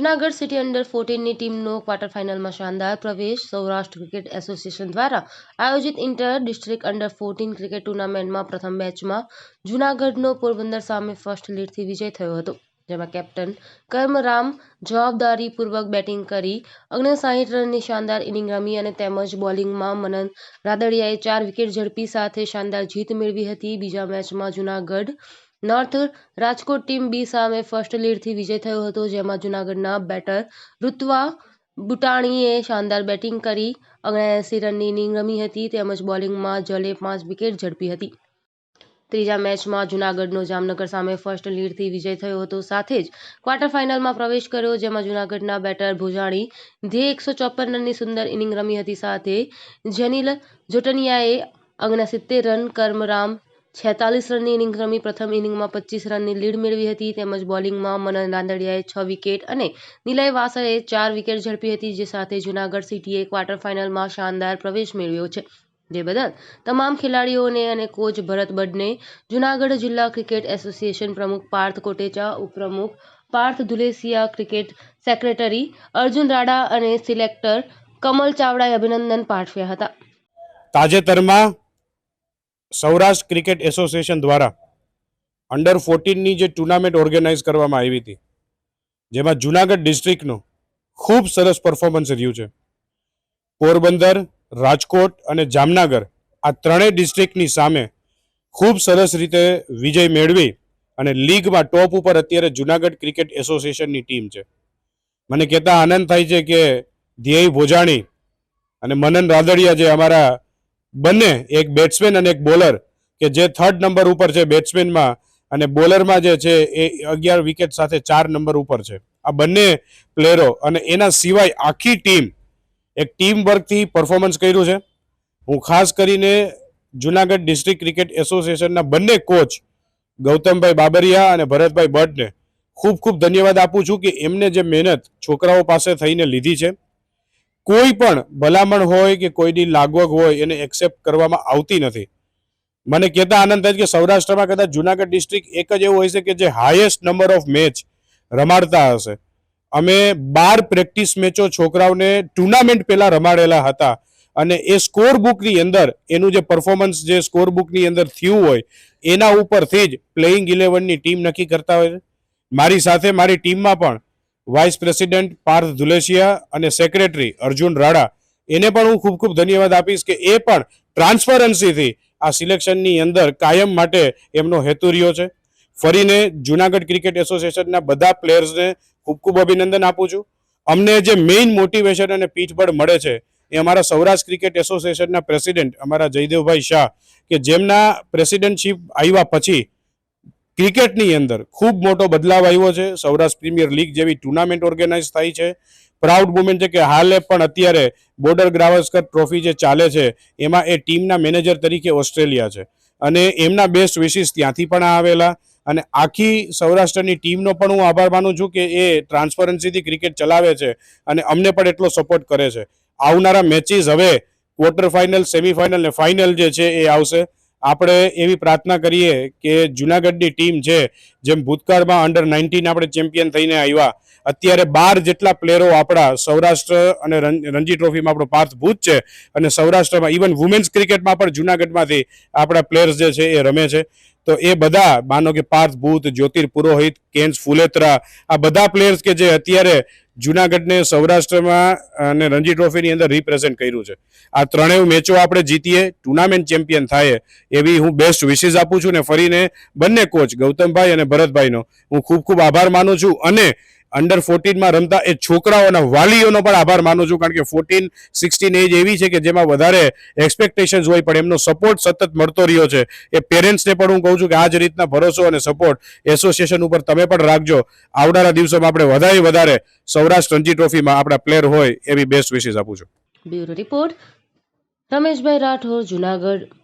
Junagadh city under ફોર્ટીનની ટીમનો quarter ફાઇનલમાં શાનદાર પ્રવેશ સૌરાષ્ટ્ર ક્રિકેટ એસોસિએશન દ્વારા આયોજિત inter district under fourteen cricket ટુર્નામેન્ટમાં પ્રથમ મેચમાં જૂનાગઢનો પોરબંદર સામે ફર્સ્ટ લીડથી વિજય થયો હતો, જેમાં કેપ્ટન કર્મરામ જવાબદારીપૂર્વક બેટિંગ કરી ઓગણસાઠ રનની શાનદાર ઇનિંગ રમી અને તેમજ બોલિંગમાં મનન રાદડિયાએ ચાર વિકેટ ઝડપી સાથે શાનદાર જીત મેળવી હતી. બીજા મેચમાં Junagadh north Rajkot team B સામે ફર્સ્ટ લીડથી વિજય થયો હતો, જેમાં જૂનાગઢના બેટર ઋત્વા બુટાણીએ શાનદાર બેટિંગ કરી ઓગણએંસી રનની ઇનિંગ રમી હતી, તેમજ બોલિંગમાં જલે પાંચ વિકેટ ઝડપી હતી. ત્રીજા મેચમાં જૂનાગઢનો જામનગર સામે ફર્સ્ટ લીડથી વિજય થયો હતો, સાથે જ ક્વાર્ટર ફાઇનલમાં પ્રવેશ કર્યો, જેમાં જૂનાગઢના બેટર ભુજાણી ધે એકસો ચોપન રનની સુંદર ઇનિંગ રમી હતી, સાથે જેનિલ જોટનિયાએ ઓગણસિત્તેર રન, કર્મરામ છેતાલીસ રનની ઇનિંગ રમી પ્રથમ ઇનિંગમાં પચીસ રનની લીડ મેળવી હતી. તેમજ બોલિંગમાં મનન રાંદડિયાએ છ વિકેટ અને નિલય વાસરે ચાર વિકેટ ઝડપી હતી, જે સાથે જૂનાગઢ સિટીએ ક્વાર્ટર ફાઇનલમાં શાનદાર પ્રવેશ મેળવ્યો છે. જે બદલ તમામ ખેલાડીઓને અને કોચ ભરત બડને જૂનાગઢ જિલ્લા ક્રિકેટ એસોસિએશન પ્રમુખ પાર્થ કોટેચા, ઉપપ્રમુખ પાર્થ ધુલેસિયા, ક્રિકેટ સેક્રેટરી અર્જુન રાડા અને સિલેક્ટર કમલ ચાવડાએ અભિનંદન પાઠવ્યા હતા. તાજેતરમાં સૌરાષ્ટ્ર ક્રિકેટ એસોસિએશન દ્વારા અંડર ફોર્ટીનની જે ટુર્નામેન્ટ ઓર્ગેનાઇઝ કરવામાં આવી હતી, જેમાં જુનાગઢ ડિસ્ટ્રિક્ટનું ખૂબ સરસ પરફોર્મન્સ રહ્યું છે. પોરબંદર, રાજકોટ અને જામનગર આ ત્રણેય ડિસ્ટ્રિક્ટની સામે ખૂબ સરસ રીતે વિજય મેળવી અને લીગમાં ટોપ ઉપર અત્યારે જુનાગઢ ક્રિકેટ એસોસિએશનની ટીમ છે. મને કહેતા આનંદ થાય છે કે ધ્યેય ભોજાણી અને મનન રાદડિયા જે અમારા બંને, એક બેટ્સમેન અને એક બોલર કે જે થર્ડ નંબર ઉપર છે બેટ્સમેનમાં અને બોલરમાં જે છે એ અગિયાર વિકેટ સાથે ચાર નંબર ઉપર છે. આ બંને પ્લેયરો અને એના સિવાય આખી ટીમ એક ટીમ વર્કથી પરફોર્મન્સ કર્યું છે. હું ખાસ કરીને જુનાગઢ ડિસ્ટ્રિક્ટ ક્રિકેટ એસોસિએશનના બંને કોચ ગૌતમભાઈ બાબરિયા અને ભરતભાઈ ભટ્ટને ખૂબ ખૂબ ધન્યવાદ આપું છું કે એમને જે મહેનત છોકરાઓ પાસે થઈને લીધી છે. કોઈ પણ ભલામણ હોય કે કોઈની લાગવગ હોય એને એક્સેપ્ટ કરવામાં આવતી નથી. મને કહેતા આનંદ થાય કે સૌરાષ્ટ્રમાં કદાચ જુનાગઢ ડિસ્ટ્રિક્ટ એક જ એવું હોય છે કે જે હાઈએસ્ટ નંબર ઓફ મેચ રમાડતા હશે. અમે બાર પ્રેક્ટિસ મેચો છોકરાઓને ટુર્નામેન્ટ પહેલાં રમાડેલા હતા અને એ સ્કોર બુકની અંદર એનું જે પરફોર્મન્સ જે સ્કોર બુકની અંદર થયું હોય એના ઉપરથી જ પ્લેઇંગ ઇલેવનની ટીમ નક્કી કરતા હોય છે. મારી સાથે, મારી ટીમમાં પણ વાઇસ પ્રેસિડેન્ટ પાર્થ ધુલેસિયા અને સેક્રેટરી અર્જુન રાડા એને પણ હું ખૂબ ખૂબ ધન્યવાદ આપીશ કે એ પણ ટ્રાન્સપરન્સીથી આ સિલેક્શનની અંદર કાયમ માટે એમનો હેતુ રહ્યો છે. ફરીને જુનાગઢ ક્રિકેટ એસોસિએશનના બધા પ્લેયર્સને ખૂબ ખૂબ અભિનંદન આપું છું. અમને જે મેઇન મોટિવેશન અને પીઠબળ મળે છે એ અમારા સૌરાષ્ટ્ર ક્રિકેટ એસોસિએશનના પ્રેસિડેન્ટ અમારા જયદેવભાઈ શાહ કે જેમના પ્રેસિડેન્ટશીપ આવ્યા પછી ક્રિકેટની અંદર ખૂબ મોટો બદલાવ આવ્યો છે. સૌરાષ્ટ્ર પ્રીમિયર લીગ જેવી ટુર્નામેન્ટ ઓર્ગેનાઇઝ થઈ છે. પ્રાઉડ મુમેન્ટ છે કે હાલે પણ અત્યારે બોર્ડર ગ્રાવસ્કર ટ્રોફી જે ચાલે છે, એમાં એ ટીમના મેનેજર તરીકે ઓસ્ટ્રેલિયા છે. અને એમના બેસ્ટ વિશિસ ત્યાંથી પણ આવેલા. અને આખી સૌરાષ્ટ્રની ટીમનો પણ હું આભાર માનું છું કે એ ટ્રાન્સપરન્સીથી ક્રિકેટ ચલાવે છે અને અમને પણ એટલો સપોર્ટ કરે છે. આવનારા મેચીસ હવે ક્વાર્ટર ફાઇનલ, સેમિફાઇનલ ને ફાઇનલ જે છે એ આવશે. આપણે એવી પ્રાર્થના કરીએ કે જુનાગઢની ટીમ છે જેમ ભૂતકાળમાં અંડર નાઇન્ટીન આપણે ચેમ્પિયન થઈને આવ્યા, અત્યારે બાર જેટલા પ્લેયરો આપણા સૌરાષ્ટ્ર અને રણજી ટ્રોફીમાં આપણો પાર્થ ભૂત છે અને સૌરાષ્ટ્રમાં ઇવન વુમેન્સ ક્રિકેટમાં પણ જુનાગઢમાંથી આપણા પ્લેયર્સ જે છે એ રમે છે. તો એ બધા, માનો કે પાર્થ ભૂત, જ્યોતિર પુરોહિત, કેન્સ ફુલેત્રા, આ બધા પ્લેયર્સ કે જે અત્યારે જુનાગઢને સૌરાષ્ટ્રમાં અને રણજી ટ્રોફીની અંદર રિપ્રેઝેન્ટ કર્યું છે. આ ત્રણેય મેચો આપણે જીતીએ ટુર્નામેન્ટ ચેમ્પિયન થાય એવી હું બેસ્ટ વિશેષ આપું છું ને ફરીને બંને કોચ ગૌતમભાઈ અને ભરતભાઈનો. હું ખૂબ ખૂબ આભાર માનું છું અને અંડર ફોર્ટીનમાં રમતા એ છોકરાઓના વાલીઓનો પણ આભાર માનું છું કારણ કે ફોર્ટીન સિક્સટીન એજ એવી છે કે જેમાં વધારે એક્સપેક્ટેશન્સ હોય, પણ એમનો સપોર્ટ સતત મળતો રહ્યો છે. એ પેરેન્ટ્સને પણ હું કહું છું કે આ જ રીતના ભરોસો અને સપોર્ટ એસોસિએશન ઉપર તમે પણ રાખજો. આવનારા દિવસોમાં આપણે વધારે વધારે સૌરાષ્ટ્ર રણજી ટ્રોફીમાં આપણા પ્લેયર હોય એવી બેસ્ટ વિશેષ આપું છું. Bureau report, Rameshbhai Rathod, Junagadh.